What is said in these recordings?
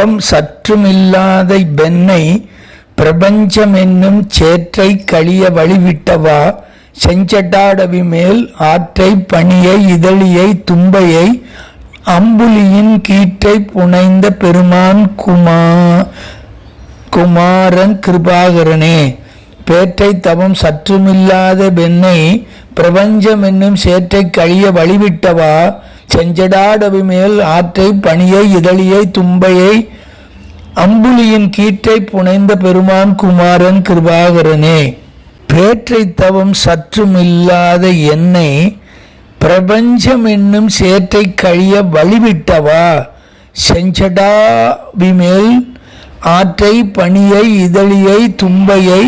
பாவம் சற்றுமில்லாத பெண்ணை பிரபஞ்சம் என்னும் சேற்றை கழிய வழிவிட்டவா? செஞ்சட்டாடவி மேல் ஆற்றை பணியை இதழியை தும்பையை அம்புலியின் கீற்றை புனைந்த பெருமான் குமா குமாரன் கிருபாகரனே. பேற்றை தவம் சற்றுமில்லாத பெண்ணை பிரபஞ்சம் என்னும் சேற்றை கழிய வழிவிட்டவா? செஞ்சடாடவி மேல் ஆற்றை பணியை இதழியை தும்பையை அம்புலியின் கீற்றை புனைந்த பெருமான் குமாரன் கிருபாகரனே. பேற்றை தவம் சற்றுமில்லாத என்னை பிரபஞ்சம் என்னும் சேற்றை கழிய வழிவிட்டவா? செஞ்சடாவிமேல் ஆற்றை பணியை இதழியை தும்பையை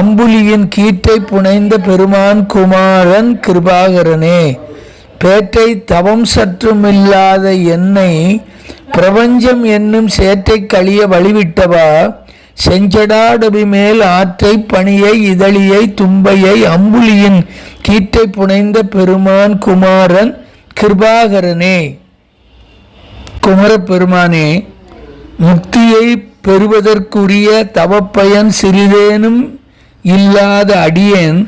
அம்புலியின் கீற்றை புனைந்த பெருமான் குமாரன் கிருபாகரனே. பேற்றை தவம் சற்றுமில்லாத என்னை பிரபஞ்சம் என்னும் சேற்றை கழிய வழிவிட்டவா? செஞ்சடாடபி மேல் ஆற்றை பணியை இதழியை தும்பையை அம்புலியின் கீற்றை புனைந்த பெருமான் குமாரன் கிருபாகரனே. குமரப்பெருமானே முக்தியை பெறுவதற்குரிய தவப்பயன் சிறிதேனும் இல்லாத அடியேன்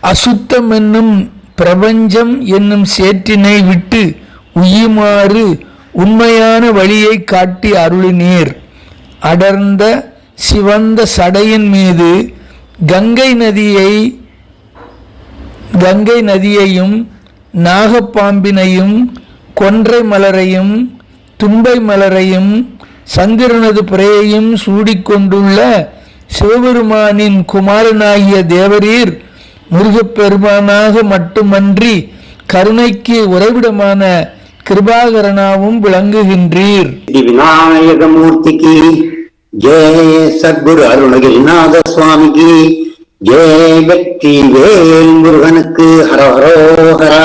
அசுத்தம் என்னும் பிரபஞ்சம் என்னும் சேற்றினை விட்டு உயுமாறு உண்மையான வழியை காட்டி அருளினீர். அடர்ந்த சிவந்த சடையின் மீது கங்கை நதியை கங்கை நதியையும் நாகப்பாம்பினையும் கொன்றை மலரையும் தும்பை மலரையும் சந்திரனது பிறையையும் சூடிக்கொண்டுள்ள சிவபெருமானின் குமாரனாகிய தேவரீர் முருகப்பெருமானாக மட்டுமன்றி கருணைக்கு உறைவிடமான கிருபாகரனாவும் விளங்குகின்றீர். ஸ்ரீ விநாயக மூர்த்திக்கு ஜெய சத்குரு அருணகிரிநாத சுவாமிக்கு ஜெய வெற்றி வேல் முருகனுக்கு ஹரஹரோஹரா.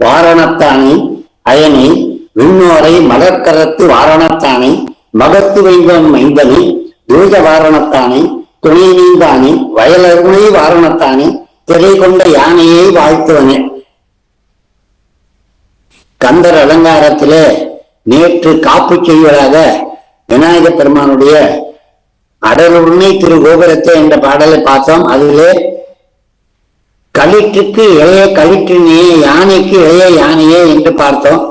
வாரணத்தானி அயனை விண்ணோரை மலர்கரத்து வாரணத்தானை மகத்து வைந்தம் மைந்தனை யூஜ வாரணத்தானை துணை நீந்தானே வயலருணை வாரணத்தானே திரை கொண்ட யானையை வாழ்த்துவனே. கந்தர் அலங்காரத்திலே நேற்று காப்பு செய்வதாக விநாயக பெருமானுடைய அடலுண்மை திரு கோபுரத்தை என்ற பாடலை பார்த்தோம். அதிலே களிற்றுக்கு இளைய களிற்றினே யானைக்கு இளைய யானையே என்று பார்த்தோம்.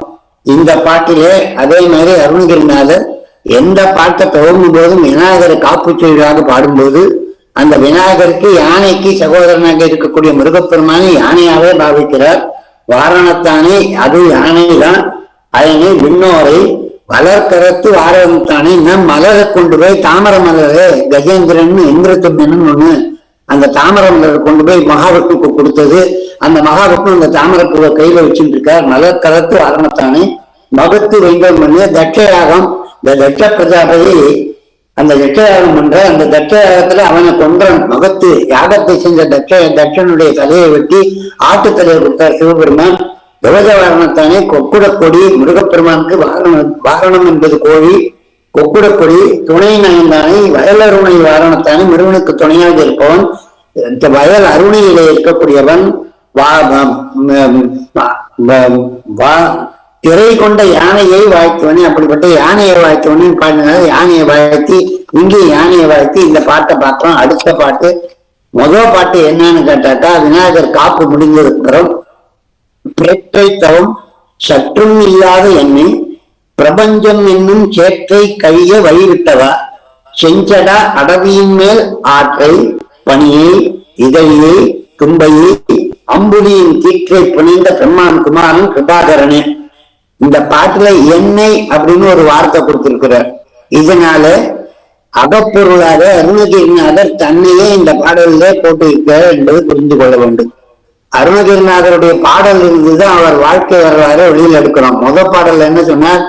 இந்த பாட்டிலே அதே மாதிரி அருணகிரிநாதர் எந்த பாட்டை துவங்கும் போதும் விநாயகரை காப்புச்சொல்லாக பாடும்போது அந்த விநாயகருக்கு யானைக்கு சகோதரனாக இருக்கக்கூடிய முருகப்பெருமானை யானையாகவே பாவிக்கிறார். வாரணத்தானே அது யானைதான். அதனை விண்ணோரை வளர்க்கரத்து வாரணத்தானே நம் மலரை கொண்டு போய் தாமர மலரே கஜேந்திரன் இந்திரத்தும்மன் ஒண்ணு அந்த தாமர மலரை கொண்டு போய் மகாவிஷ்ணுக்கு கொடுத்தது. அந்த மகாவிஷ்ணு அந்த தாமரப்பூவை கையில வச்சுட்டு இருக்கார். மலர் கரத்து வாரணத்தானே. மகத்து வெங்கல் பண்ணி தட்சயாகம். இந்த தட்ச பிரஜாபதி அந்த தட்சயாகம் பண்ற அந்த தட்சயாகத்துல அவனை கொன்றான் மகத்து யாகத்தை செஞ்ச தட்ச தட்சனுடைய தலையை வெட்டி ஆட்டு தலையை கொடுத்தார் சிவபெருமான். திவஜ வாரணத்தானே கொக்குடக்கொடி முருகப்பெருமானுக்கு வாரணம் வாரணம் என்பது கோழி கொக்குடக்கொடி துணை நயந்தானே வயலருணை வாரணத்தானே முருகனுக்கு துணையாக இருப்பவன். இந்த வயல் அருணையிலே இருக்கக்கூடியவன். வா இறை திரை கொண்ட யானையை வாழ்த்துவனே அப்படிப்பட்ட யானையை வாழ்த்துவனே பாடினால யானையை வாழ்த்தி இங்கே யானையை வாழ்த்தி இந்த பாட்டை பார்க்கலாம். அடுத்த பாட்டு முதல் பாட்டு என்னன்னு கேட்டாக்கா விநாயகர் காப்பு முடிந்திருக்கிறோம் பேற்றை தவம் சற்றும் இல்லாத என்னை பிரபஞ்சம் என்னும் சேற்றை கழிய வழிவிட்டவா? செஞ்சடா அடவியின் மேல் ஆற்றை பணியை இதழியை தும்பையை அம்புலியின் கீற்றை புனிந்த பிரம்மான் குமாரன் கிருபாகரனே. இந்த பாட்டுல எண்ணெய் அப்படின்னு ஒரு வார்த்தை கொடுத்திருக்கிறார். இதனால அகப்பொருளாக அருணகிரிநாதர் தன்னையே இந்த பாடலிலே போட்டிருக்கிறார் என்பது புரிந்து கொள்ள வேண்டும். அருணகிரிநாதருடைய பாடல் இருந்துதான் அவர் வாழ்க்கை வரலாறு வெளியில் எடுக்கிறோம் முத பாடல் என்ன சொன்னார்?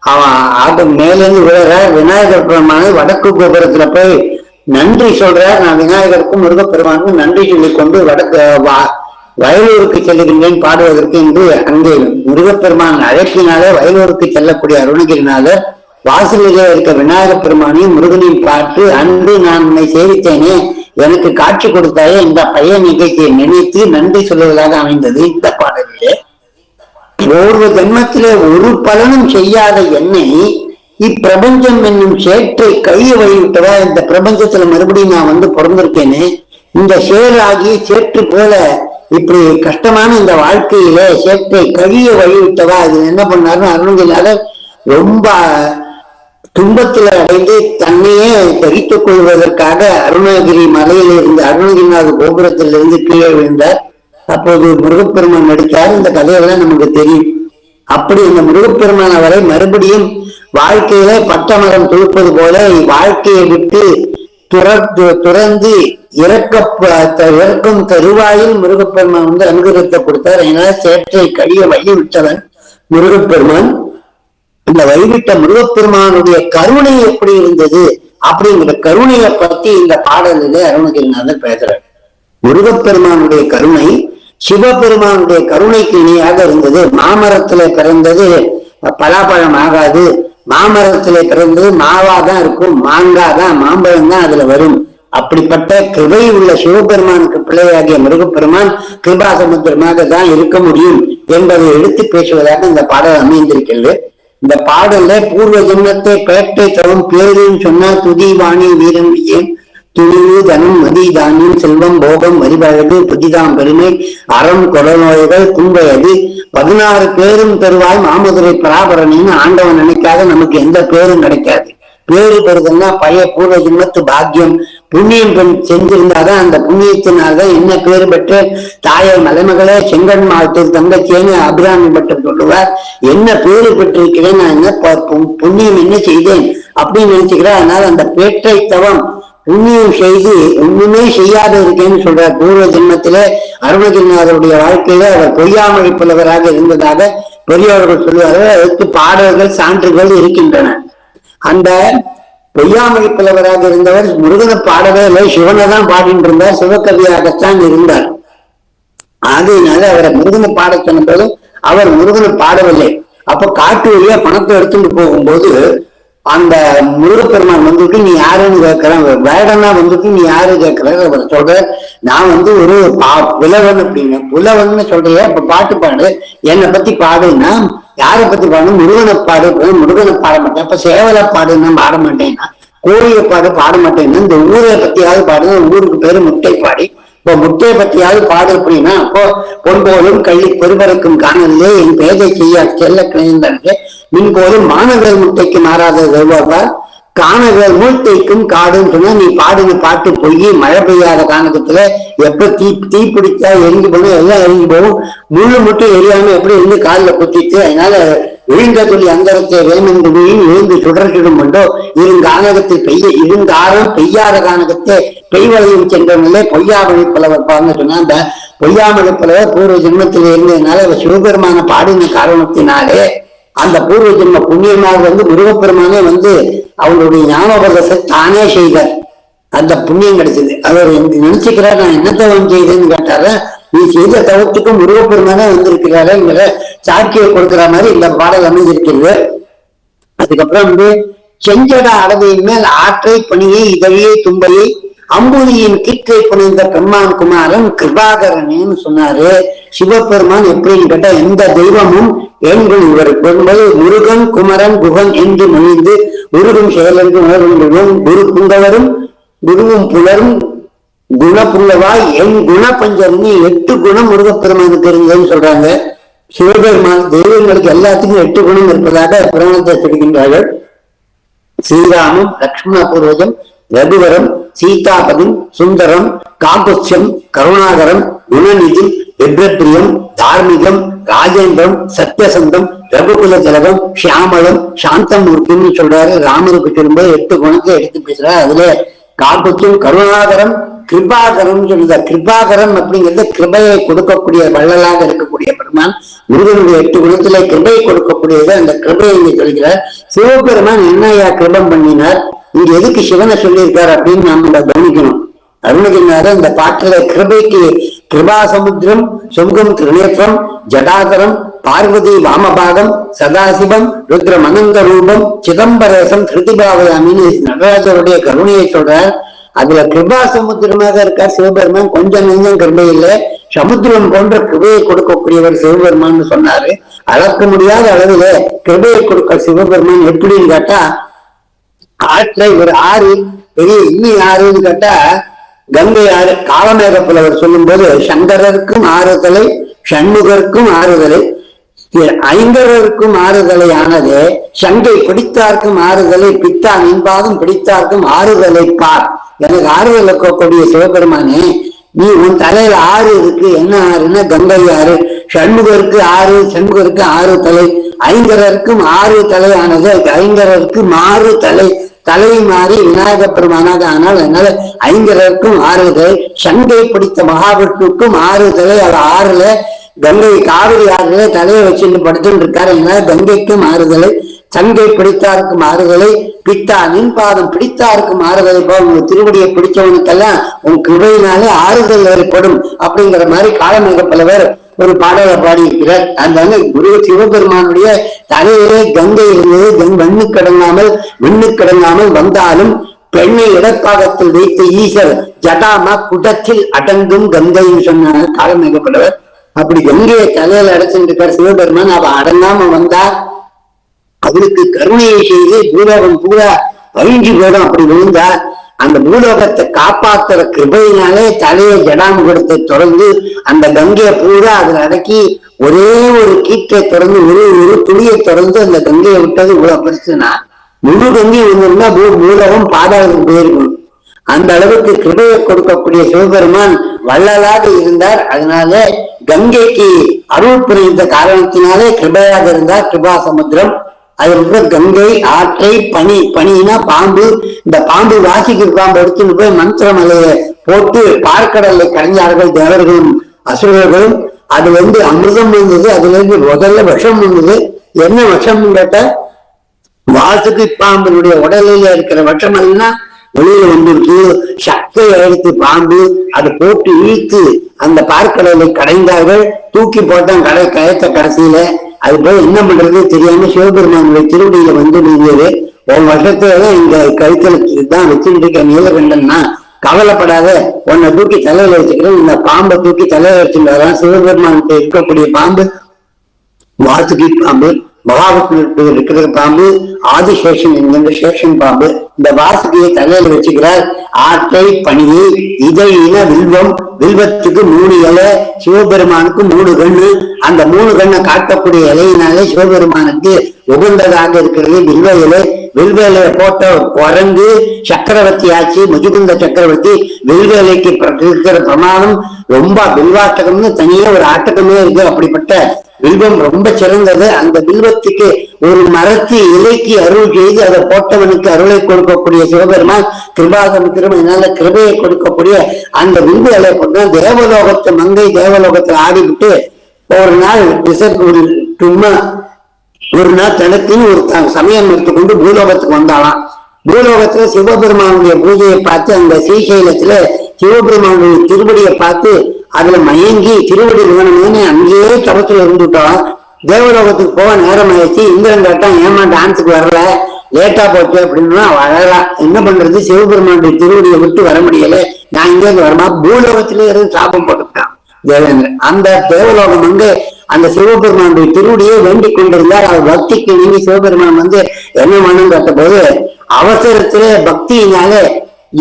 அவன் ஆட்டு மேலேருந்து விழுறார். விநாயகர் பெருமானை வடக்கு கோபுரத்துல போய் நன்றி சொல்றார். நான் விநாயகருக்கும் முருகப்பெருமானுக்கும் நன்றி சொல்லி கொண்டு வடக்கு வா- வயலூருக்கு செல்லுகின்றேன் பாடுவதற்கு என்று அங்கே முருகப்பெருமான் அழைப்பினாலே வயலூருக்கு செல்லக்கூடிய அருணகிரினால வாசலிலே இருக்க விநாயக பெருமானையும் முருகனையும் பார்த்து அன்று நான் உன்னை சேவித்தேனே எனக்கு காட்சி கொடுத்தாயே இந்த பையன் நிகழ்ச்சியை நினைத்து நன்றி சொல்லுவதாக அமைந்தது இந்த பாடலிலே. ஒவ்வொரு ஜென்மத்திலே ஒரு பலனும் செய்யாத என்னை இப்பிரபஞ்சம் என்னும் சேற்றை கைய வழிவிட்டவா இந்த பிரபஞ்சத்துல மறுபடியும் நான் வந்து பிறந்திருக்கேனே. இந்த சேராகி சேற்று போல இப்படி கஷ்டமான இந்த வாழ்க்கையில சேற்றை கழிய வழிவிட்டவா இது என்ன பண்ணாருன்னு அருணகிரிநாதர் ரொம்ப துன்பத்தில் அடைந்து தன்னையே தகித்துக் கொள்வதற்காக அருணகிரி மலையிலிருந்து அருணகிரிநாத கோபுரத்திலிருந்து கீழே விழுந்தார். அப்போது முருகப்பெருமான் நடித்தார். இந்த கதையெல்லாம் நமக்கு தெரியும். அப்படி இந்த முருகப்பெருமான வரை மறுபடியும் வாழ்க்கையில பட்டமரம் துளுப்பது போல வாழ்க்கையை விட்டு துற துறந்து இறக்க இறக்கும் தருவாயில் முருகப்பெருமான் வந்து அனுகிரகத்தை கொடுத்தார். அதனால சேற்றை கழிய வழி விட்டவன் முருகப்பெருமான். இந்த வழிவிட்ட முருகப்பெருமானுடைய கருணை எப்படி இருந்தது? அப்படிங்கிற கருணையை பத்தி இந்த பாடலிலே அருணகிரிநாதர் பேசுறார். முருகப்பெருமானுடைய கருணை சிவபெருமானுடைய கருணைக்கு இணையாக இருந்தது. மாமரத்துல பிறந்தது பலாப்பழம் ஆகாது. மாமரத்துல பிறந்தது மாவா தான் இருக்கும். மாங்காய் தான் மாம்பழம் தான் அதுல வரும். அப்படிப்பட்ட கிருபை உள்ள சிவபெருமானுக்கு பிள்ளையாகிய முருகப்பெருமான் கிருபா சமுத்திரமாக தான் இருக்க முடியும் என்பதை எடுத்து பேசுவதாக இந்த பாடல் அமைந்திருக்கிறது. இந்த பாடல்ல பூர்வ ஜென்மத்தை பேட்டை தரும் பேருன்னு சொன்னால் துதி வாணி வீரம் விஜயன் துணிவு தனம் மதி தானியம் செல்வம் போகம் வரிவழகு புதிதாம் பெருமை. அறம் கொடநோய்கள் துன்பயது பதினாறு பேரும் பெறுவாய் மாமதுரை பராபரணின்னு ஆண்டவன் நினைக்காத நமக்கு எந்த பேரும் கிடைக்காது. பேரு பெறுதல்னா பழைய பூர்வ ஜென்மத்து பாக்கியம். புண்ணியம் பெண் செஞ்சிருந்தாதான் அந்த புண்ணியத்தினால்தான் என்ன பேர் பெற்று தாயை மலைமகளே செங்கன் மாவட்டத்தில் தங்கச்சேன்னு அபிராமி பட்டம் சொல்லுவார். என்ன பேரு பெற்றிருக்கிறேன் நான் என்ன ப- பு- புண்ணியம் என்ன செய்தேன்? அப்படின்னு நினைச்சுக்கிறேன் அதனால அந்த பேட்டை தவம் புண்ணியம் செய்து ஒண்ணுமே செய்யாத இருக்கேன்னு சொல்றார். பூர்வ ஜென்மத்திலே அருணகிரிநாதருடைய வாழ்க்கையில அவர் பொய்யாமொழி புலவராக இருந்ததாக பெரியவர்கள் சொல்லுவார்கள். அதற்கு பாடல்கள் சான்றுகள் இருக்கின்றன. அந்த பொய்யாமொழி புலவராக இருந்தவர் முருகனை பாடவே இல்லை. சிவனை தான் பாடிட்டு இருந்தார். சிவகவியாகத்தான் இருந்தார். ஆகையினால அவரை முருகனை பாட சொன்னபோது அவர் முருகனை பாடவில்லை. அப்ப காட்டு வழியா பணத்தை எடுத்துட்டு போகும்போது அந்த முருகப்பெருமான் வந்துட்டு நீ யாருன்னு கேட்கிறேன். வேடனா வந்துட்டு நீ யாரு? கேட்கிற அவர் சொல்ற நான் வந்து ஒரு பா- புலவன் அப்படின்னு. புலவன் சொல்றிய இப்ப பாட்டு பாடு. என்னை பத்தி பாடுன்னா யாரை பத்தி பாடணும்? முருகனை பாடு முருகனை பாட மாட்டேன். அப்ப சேவலை பாடுன்னு பாட மாட்டேன்னா கோழியை பாடு பாட மாட்டேன்னா இந்த ஊரை பத்தியாவது பாடு ஊருக்கு பேரு முட்டை பாடி இப்போ முட்டையை பத்தியாவது பாடு அப்படின்னா அப்போ பொன்போலும் கள்ளி பெருவரைக்கும் காணலே என் பேதை செய்ய செல்ல கிளைந்தனே மின் போலும் மாணவர்கள் முட்டைக்கு மாறாத செல்வார்கள் காணகள் மூட்டைக்கும் காடுன்னு சொன்னா நீ பாடுன பாட்டு போய் மழை பெய்யாத காரணத்துல எப்ப தீ தீ பிடிச்சா எரிஞ்சு போகும்? எல்லாம் எரிஞ்சு போகும். முள்ளு மட்டும் எரியாம எப்படி இருந்து காலில் குத்திட்டு? அதனால விழுந்த துளி அந்தரத்தை வேமென்று விழுந்து சுடர்ச்சிடும் கொண்டோ? இருங்கானகத்தில் பெய்ய இருங்காரம் பெய்யாத கானகத்தை. பெய்வளையும் சென்றவங்களே பொய்யாமணி புலவர் பாருங்க சொன்னா அந்த பொய்யாமொழி புலவர் பூர்வ ஜென்மத்தில் இருந்ததுனால அவர் சிவபெருமான பாடின காரணத்தினாலே அந்த பூர்வ ஜென்ம புண்ணியமாக வந்து முருகப்பெருமானே வந்து அவருடைய ஞானோபதத்தை தானே செய்தார். அந்த புண்ணியம் கிடைச்சது. அவர் நினைச்சுக்கிறார் நான் என்ன தவம் செய்தேன்னு கேட்டாரு நீ செய்த தவத்துக்கு முருகப்பெருமானே வந்திருக்கிறாருங்கிற சாட்சியை கொடுக்கிற மாதிரி இந்த பாடல் அமைஞ்சிருக்கிறது. அதுக்கப்புறம் வந்து செஞ்சட அடவையின் மேல் ஆற்றை பணியை இதழியை தும்பையை அம்புலியின் கீற்றை புனைந்த பெருமான் குமாரன் கிருபாகரனேன்னு சொன்னாரு. சிவபெருமான் எப்படின்னு கேட்டா எந்த தெய்வமும் என்று இவருக்கு வரும்போது முருகன் குமரன் குகன் என்று மொழிந்து முருகன் செயலென்று உணர்வுடன் குரு புங்கவரும் குருவும் புலரும் குணப்புள்ளவாய் என் குணபஞ்சர்னு எட்டு குணம் முருகப்பெருமானுக்கு இருந்ததுன்னு சொல்றாங்க. சிவபெருமான் தெய்வங்களுக்கு எல்லாத்துக்கும் எட்டு குணம் இருப்பதாக புராணத்தை தெரிவிக்கின்றார்கள். ஸ்ரீராமம் லக்ஷ்மண பூர்வஜம் ரகுவரம் சீதாபதி சுந்தரம் காகுத்யம் கருணாகரம் குணநிதி விப்ரப்பிரியம் தார்மிகம் ராஜேந்திரம் சத்யசந்தம் ரகுகுல திலகம் ஷியாமலம் சாந்தமூர்த்தின்னு சொல்றாரு. ராமருக்கு சொல்லும்போது எட்டு குணத்தை எடுத்து பேசுறாரு. அதுல காகுத்யம் கருணாகரம் கிருபாகரம் சொல்லுத. கிருபாகரம் அப்படிங்கிறது கிருபையை கொடுக்கக்கூடிய வள்ளலாக இருக்கக்கூடிய பெருமான். முருகனுடைய எட்டு குணத்திலே கிருபை கொடுக்கக்கூடியது அந்த கிருபையை சொல்கிறார். சிவபெருமான் என்னையா கிருபம் பண்ணினார்? இங்க எதுக்கு சிவனை சொல்லியிருக்காரு அப்படின்னு நாம இதை கவனிக்கணும். அருணகிரிநாதர் இந்த பாட்டில கிருபைக்கு கிருபா சமுத்திரம் சொங்கம் திரிநேத்திரம் ஜடாதரம் பார்வதி வாமபாகம் சதாசிவம் ருத்ரம் அனந்த ரூபம் சிதம்பரேசம் திருதிபாவயாமின்னு நடராஜருடைய கருணையை சொல்றார். அதுல கிருபா சமுத்திரமாக இருக்கார் சிவபெருமான். கொஞ்சம் நெஞ்சம் கிருபை இல்லை சமுத்திரம் போன்ற கிருபையை கொடுக்கக்கூடியவர் சிவபெருமான்னு சொன்னாரு. அளக்க முடியாத அளவில கிருபையை கொடுக்க சிவபெருமான் எப்படின்னு கேட்டா ஆற்றை ஒரு ஆறு பெரிய இன்னி ஆறுன்னு கேட்டா கங்கை ஆறு காலமேக புலவர் சொல்லும்போது சங்கரருக்கும் ஆறுதலை சண்முகருக்கும் ஆறுதலை ஐங்கரருக்கும் ஆறுதலை ஆனது சங்கை பிடித்தார்க்கும் ஆறுதலை பித்தா நின்பாதும் பிடித்தார்க்கும் ஆறுதலை பார். எனக்கு ஆறுதல் கூடிய சிவபெருமானே நீ உன் தலையில ஆறு இருக்கு என்ன ஆறுன்னா கங்கை ஆறு. சண்முகருக்கு ஆறு சண்முகருக்கு ஆறு தலை. ஐங்கரருக்கும் ஆறு தலை ஆனது ஐங்கரருக்கு மாறு தலை. தலை மாறி விநாயக பெருமானாக ஆனால் அதனால ஐங்கரருக்கும் ஆறு தலை. சங்கை பிடித்த மகாவிஷ்ணுக்கும் ஆறு தலை. அது ஆறுல கங்கை காவிரி ஆறுல தலையை வச்சுட்டு படுத்துட்டு இருக்காரு அதனால கங்கைக்கும் ஆறுதலை சங்கை பிடித்தாருக்கும் ஆறுதலை பித்தா நின் பாதம் பிடித்தாருக்கும் ஆறுதலை போ உங்க திருவடியை பிடிச்சவனுக்கெல்லாம் உன் கிருபையினாலே ஆறுதல் ஏற்படும் அப்படிங்கிற மாதிரி காலமேக பேர் ஒரு பாடலை பாடியிருக்கிறார் அந்த குரு சிவபெருமானுடைய தலையிலே கங்கை இருந்தது. மண்ணு கடங்காமல் விண்ணு கடங்காமல் வந்தாலும் பெண்ணை இடப்பாகத்தில் வைத்த ஈசர் ஜடாமா குடத்தில் அடங்கும் கங்கைன்னு சொன்னாங்க காலம் பலவர் அப்படி கங்கையை தலையில அடைச்சிருக்கார் சிவபெருமான். அவ அடங்காம வந்தா அவளுக்கு கருணையை செய்து பூராவன் பூரா அழிஞ்சு போயிடும். அப்படி விழுந்தா அந்த பூலோகத்தை காப்பாத்துற கிருபையினாலே தலையை ஜடாமுகத்தை தொடர்ந்து அந்த கங்கையை பூரா அதுல அடக்கி ஒரே ஒரு கீட்டை திறந்து ஒரு ஒரு துளியை திறந்து அந்த கங்கையை விட்டது இவ்வளவு பெருசுனா முழு கங்கை இருந்திருந்தா பூ பூலோகம் பாதாளத்துக்கு போயிருக்கும் அந்த அளவுக்கு கிருபையை கொடுக்கக்கூடிய சிவபெருமான் வள்ளலாக இருந்தார். அதனால கங்கைக்கு அருள் புரிந்த காரணத்தினாலே கிருபையாக இருந்தார் கிருபா சமுத்திரம் அதுக்கப்புறம் கங்கை ஆற்றை பனி பனினா பாம்பு. இந்த பாம்பு வாசிக்கு பாம்பு எடுத்துட்டு போய் மந்திரமலையை போட்டு பார்க்கடலை கலைஞர்கள் தேவர்களும் அசுரர்களும். அது வந்து அமிர்தம் வந்தது. அதுல இருந்து முதல்ல விஷம் வந்தது. என்ன விஷம் கேட்ட வாசுக்கு பாம்பினுடைய உடலில இருக்கிற விஷம் எல்லாம் வெளியில வந்துருக்கு. சக்தி எடுத்து பாம்பு அதை போட்டு இழுத்து அந்த பார்க்கடலை கடைந்தார்கள் தூக்கி போட்டான் கடை கயத்த கடைசியில அது போய் என்ன பண்றது தெரியாம சிவபெருமானுடைய திருவடியில வந்து நீங்கியது உன் வருஷத்தான் இந்த கழுத்துல தான் வச்சுட்டு இருக்க நீலகண்டன்னா கவலைப்படாத. உன்னை தூக்கி தலையில வச்சுக்கிறேன் இந்த பாம்பை தூக்கி தலையில வச்சுட்டு வரான் இருக்கக்கூடிய பாம்பு. வாசுகி பாம்பு. மகாவிஷ்ணு இருக்கிற பாம்பு ஆதிசேஷன் என்கின்ற சேஷன் பாம்பு. இந்த வாசுகியை தலையில வச்சுக்கிறார். ஆற்றை பணியை இதழின வில்வம் வில்வத்துக்கு மூணு இலை சிவபெருமானுக்கு மூணு கண்ணு. அந்த மூணு கண்ணை காட்டக்கூடிய இலையினாலே சிவபெருமானுக்கு உகந்ததாக இருக்கிறது வில்வ இலை. வில்வ இலையை போட்ட குரங்கு சக்கரவர்த்தி ஆச்சு முஜுகுந்த சக்கரவர்த்தி. வில்வ இலைக்கு இருக்கிற பிரமாணம் ரொம்ப வில்வாட்டகம்னு தனியே ஒரு ஆட்டகமே இருக்கு. அப்படிப்பட்ட வில்வம் ரொம்ப சிறந்தது. அந்த வில்வத்துக்கு ஒரு மரத்தை இலைக்கு அருள் செய்து அதை போட்டவனுக்கு அருளை கொடுக்கக்கூடிய சிவபெருமான் கிருபாசமுத்திரம் அதனால கிருபையை கொடுக்கக்கூடிய அந்த வில்வ இலை கொண்டு தேவலோகத்தை மங்கை தேவலோகத்தில் ஆடிவிட்டு ஒரு நாள் ரிசர்வ் சும்மா ஒரு நாள் தனக்குன்னு ஒரு சமயம் எடுத்துக்கொண்டு பூலோகத்துக்கு வந்தாலாம் பூலோகத்துல சிவபெருமானுடைய பூஜையை பார்த்து அந்த ஸ்ரீசைலத்துல சிவபெருமானுடைய திருவடியை பார்த்து அதுல மயங்கி திருவடி வேணும்னு அங்கேயே தபத்துல இருந்துட்டோம் தேவலோகத்துக்கு போக நேரம் ஆயிடுச்சு இந்திரன் கேட்டான் ஏமா டான்ஸுக்கு வரல? லேட்டா போச்சு அப்படின்னா வரலாம். என்ன பண்றது? சிவபெருமானுடைய திருவடியை விட்டு வர முடியல. நான் இங்கே வரமா? பூலோகத்திலே இருந்து சாபம் போட்டுட்டான் தேவேந்திரன். அந்த தேவலோகம் வந்து அந்த சிவபெருமானுடைய திருவடியை வேண்டிக் கொண்டிருந்தார். அவர் பக்திக்கு நீங்கி சிவபெருமான் வந்து என்ன மனம் கேட்ட போது அவசரத்திலே பக்தியினாலே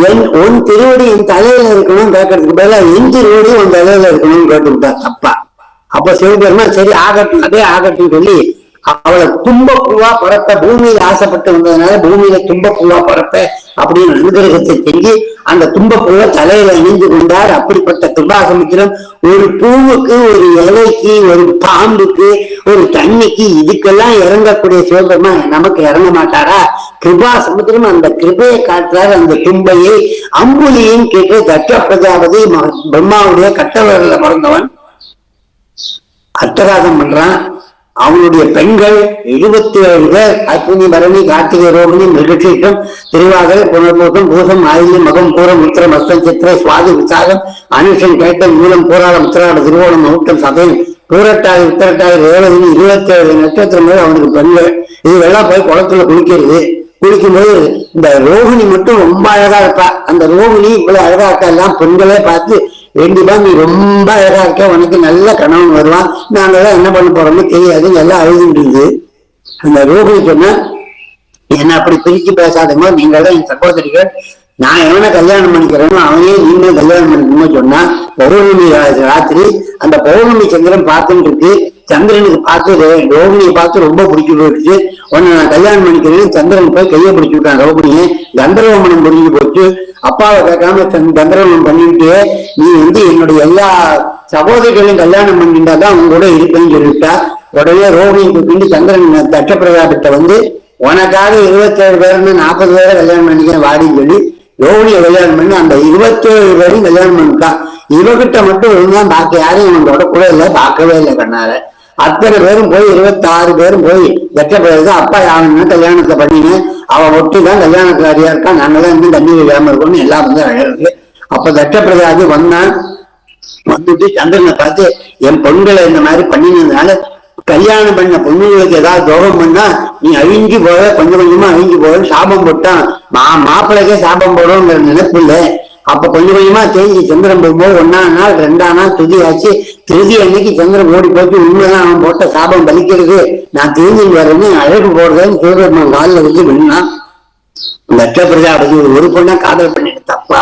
என் உன் திருவடி என் தலையில இருக்கணும் கேட்கறதுக்கு பதிலா என் திருவடி உன் தலையில இருக்கணும்னு கேட்டுவிட்டார் அப்பா. அப்ப சிவபெருமா சரி ஆகட்டும் அதே ஆகட்டும் சொல்லி அவளை தும்பப்பூவா பரப்ப பூமியில ஆசைப்பட்டு வந்ததுனால பூமியில தும்பப்பூவா பரப்ப அப்படின்னு அனுகிரகத்தை செஞ்சு அந்த தும்பப்பூவை தலையில இணைந்து கொண்டார். அப்படிப்பட்ட துர்பாசமுத்திரம் ஒரு பூவுக்கு ஒரு இலைக்கு ஒரு பாம்புக்கு ஒரு தண்ணிக்கு இதுக்கெல்லாம் இறங்கக்கூடிய சுதந்திரமா நமக்கு இறங்க மாட்டாரா? கிருபா சமுத்திரம் அந்த கிருபையை காட்டுறார். அந்த தும்பையை அம்புலியும் கேட்டு தட்ச பிரஜாபதி பிரம்மாவுடைய கட்டவரில் பிறந்தவன். அட்டகாசம் பண்றான். அவனுடைய பெண்கள் எழுபத்தி ஏழு பேர் அக்னி பரணி கார்த்திகை ரோகிணி மிருகசீஷம் திருவாதிரை புனர்பூசம் பூசம் ஆயுதம் மகம் பூரம் உத்திரம் அஸ்தம் சித்திரை சுவாதி விசாகம் அனுஷன் கேட்டம் மூலம் போராடம் உத்திராட திருவோணம் மவுட்டம் சதயம் பூரட்டாதி உத்திரட்டாதி ரேவதினி இருபத்தி ஏழு நட்சத்திரம் அவனுக்கு பெண்கள். இதுவெல்லாம் போய் குளத்துல குளிக்கிறது. குளிக்கும்போது இந்த ரோகிணி மட்டும் ரொம்ப அழகா இருப்பா. அந்த ரோகிணி இவ்வளவு அழகா இருக்கா எல்லாம் பெண்களே பார்த்து வேண்டிப்பா நீ ரொம்ப அழகா இருக்க. உனக்கு நல்ல கணவன் வருவான். நாங்கெல்லாம் என்ன பண்ண போறோம்னு தெரியாது. எல்லாம் அழுதுட்டு அந்த ரோகிணி சொன்ன என்ன அப்படி பிரிச்சு பேசாதமோ தான் என் சகோதரிகள். நான் எவனை கல்யாணம் பண்ணிக்கிறேனோ அவனே நீங்களும் கல்யாணம் பண்ணிக்கணும்னு சொன்னா பௌர்ணமி ராத்திரி அந்த பௌர்ணமி சந்திரன் பார்த்துட்டு இருக்கு. சந்திரனுக்கு பார்த்து ரோகிணியை பார்த்து ரொம்ப பிடிச்சி போயிடுச்சு. உன்னை நான் கல்யாணம் பண்ணிக்கிறேன் சந்திரன் போய் கையை பிடிச்சி விட்டான் ரோகிணியை. கந்தர்வமனம் புரிஞ்சு போச்சு. அப்பாவை கேட்காம சந்~ கந்தர்வமனம் பண்ணிட்டு நீ வந்து என்னுடைய எல்லா சகோதரிகளையும் கல்யாணம் பண்ணிட்டா தான் உங்க கூட இருப்பேன்னு சொல்லிவிட்டா. உடனே ரோகிணியை கூப்பிட்டு சந்திரன் தட்சப்பிரதாபத்தை வந்து உனக்காக இருபத்தேழு பேர்னு நாற்பது பேரை கல்யாணம் பண்ணிக்கிறேன் வாடின்னு சொல்லி ரோகிணியை கல்யாணம் பண்ணி அந்த இருபத்தேழு பேரையும் கல்யாணம் பண்ணிட்டான். இவகிட்ட மட்டும் இருந்தான் பாக்கி யாரையும் இவனோட கூட இல்லை பார்க்கவே இல்லை கண்ணால. அத்தனை பேரும் போய் இருபத்தாறு பேரும் போய் வெட்டப்படுறது அப்பா யாருன்னு கல்யாணத்தை பண்ணினேன் அவ ஒட்டி தான் கல்யாணக்காரியா இருக்கா? நாங்களாம் இன்னும் தண்ணி விழாம இருக்கோம்னு எல்லாம் வந்து அழகு அப்ப தட்டப்பிரதாதி வந்தான் வந்துட்டு சந்திரனை பார்த்து என் பொண்களை இந்த மாதிரி பண்ணினதுனால கல்யாணம் பண்ண பொண்ணுங்களுக்கு ஏதாவது துரோகம் பண்ணா நீ அழிஞ்சு போக கொஞ்சம் கொஞ்சமா அழிஞ்சு போக சாபம் போட்டான் மா மாப்பிள்ளைக்கே சாபம் போடுங்கிற நினைப்பு இல்லை அப்ப கொஞ்சம் கொஞ்சமா தேஞ்சி சந்திரன் போகும்போது ஒன்னாம் நாள் ரெண்டாம் நாள் துதி ஆச்சு. திருதி அன்னைக்கு சந்திரன் ஓடி போச்சு. உண்மைதான் அவன் போட்ட சாபம் பலிக்கிறது. நான் தெரிஞ்சுட்டு வரேன்னு அழகு போடுறேன்னு சிவபெருமான் காலில் வச்சு விண்ணான் லட்ச பிரஜாபதி ஒரு ஒரு பொண்ணா காதல் பண்ணிட்டு தப்பா.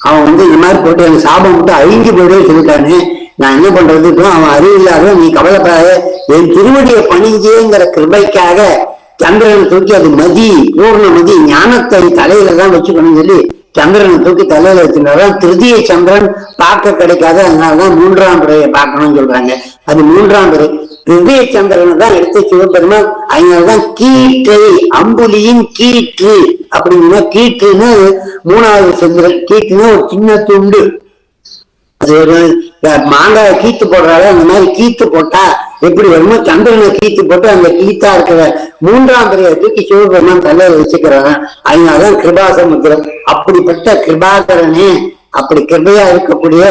அவன் வந்து இந்த மாதிரி போட்டு எனக்கு சாபம் விட்டு அழிஞ்சு போயிடவே சொல்லிட்டானே. நான் என்ன பண்றதுக்கு அவன் அறிவு இல்லாத நீ கவலைப்படாத. என் திருவடியை பணிஞ்சேங்கிற கிருபைக்காக சந்திரனை தூக்கி அது மதி பூர்ண மதி ஞானத்தை தலையில தான் வச்சுக்கணும்னு சொல்லி சந்திரனை தூக்கி தலையில வச்சிருந்தாரு திருதிய சந்திரன் பார்க்க கிடைக்காது அதனாலதான் மூன்றாம் பிறையை பார்க்கணும்னு சொல்றாங்க. அது மூன்றாம் பிறை. திருதிய சந்திரனை தான் எடுத்து சிவபெருமான் அதனாலதான் கீற்றை அம்புலியின் கீற்று அப்படின்னா கீற்றுன்னு மூணாவது சந்திரன் கீற்றுன்னா ஒரு சின்ன துண்டு. அது ஒரு கீத்து போடுறாரு அந்த மாதிரி கீத்து போட்டா எப்படி வருமோ சந்திரனை கீத்து போட்டு அந்த கீத்தா இருக்கிற மூன்றாம் பிறையை தூக்கி சிவபெருமான் தலையில வச்சுக்கிறான். அதனாலதான் கிருபாசமுத்திரம். அப்படிப்பட்ட கிருபாகரனே அப்படி கிருபையா இருக்கக்கூடிய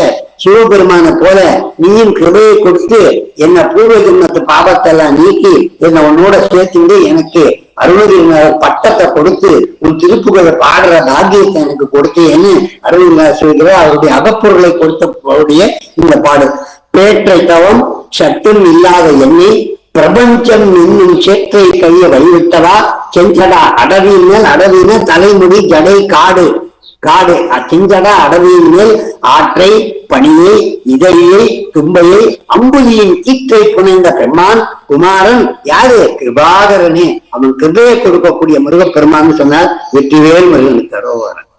சிவபெருமானை போல நீயும் கிருபையை கொடுத்து என்ன பூர்வ ஜென்மத்து பாவத்தை எல்லாம் நீக்கி என்னை உன்னோட சேர்த்துண்டு எனக்கு அருணகிரிநாதர் பட்டத்தை கொடுத்து உன் திருப்புகளை பாடுற பாக்கியத்தை எனக்கு கொடுத்தேன்னு அருணகிரிநாதர் சொல்கிறார். அவருடைய அகப்பொருளை கொடுத்தவுடைய இந்த பாடு பேற்றை தவம் சட்டும் இல்லாத எண்ணி பிரபஞ்சம் என்னும் சேற்றை கையை வழிவிட்டவா? செஞ்சடா அடவியின் மேல் அடவின தலைமுடி ஜடை காடு. காடு. அச்சிஞ்சடா அடவியின் மேல் ஆற்றை பணியை இதழியை தும்பையை அம்புலியின் கீற்றை புனைந்த பெருமான் குமாரன் யாரு? கிருபாகரனே. அவன் கிருபையை கொடுக்கக்கூடிய முருகப்பெருமான்னு சொன்னார் வெற்றிவேல் முருகன். தரோவரன்